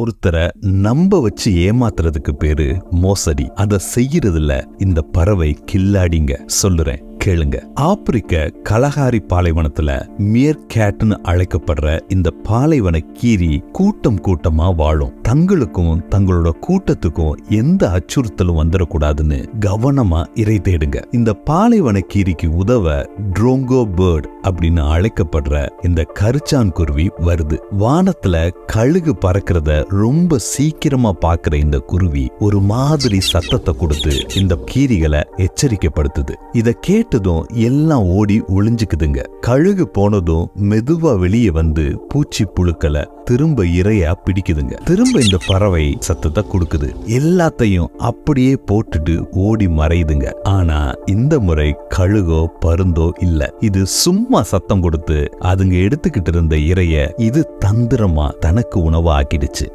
ஒருத்தரை நம்ப வச்சு ஏமாத்துறதுக்கு பேரு மோசடி. அதை செய்யறதுல இந்த பறவை கில்லாடிங்க. சொல்லுறேன் கேளுங்க. ஆப்பிரிக்க கலகாரி பாலைவனத்துல மியர் கேட்னு அழைக்கப்படுற இந்த பாலைவன கீரி கூட்டம் கூட்டமா வாழும். தங்களுக்கும் தங்களோட கூட்டத்துக்கும் எந்த அச்சுறுத்தலும் வந்துடக்கூடாதுன்னு கவனமா இறை தேடுங்க. இந்த பாலைவன கீரிக்கு உதவ ட்ரோங்கோ பேர்ட் அப்படின்னு அழைக்கப்படுற இந்த கருச்சான் குருவி வருது. வானத்துல கழுகு பறக்கிறத ரொம்ப சீக்கிரமா பாக்குற இந்த குருவி ஒரு மாதிரி சத்தத்தை கொடுத்து இந்த கீரிகளை எச்சரிக்கைப்படுத்துது. இத கேட்டதும் எல்லாம் ஓடி ஒளிஞ்சுக்குதுங்க. கழுகு போனதும் மெதுவா வெளியே வந்து பூச்சி புழுக்களை திரும்ப இரையா பிடிக்குதுங்க. திரும்ப இந்த பறவை சத்தத்தை கொடுக்குது. எல்லாத்தையும் அப்படியே போட்டுட்டு ஓடி மறையுதுங்க. ஆனா இந்த முறை கழுகோ பருந்தோ இல்ல. இது சும்மா சத்தம் கொடுத்து அதுங்க எடுத்துக்கிட்டு இருந்த இறைய இது தந்திரமா தனக்கு உணவாக்கிடுச்சு.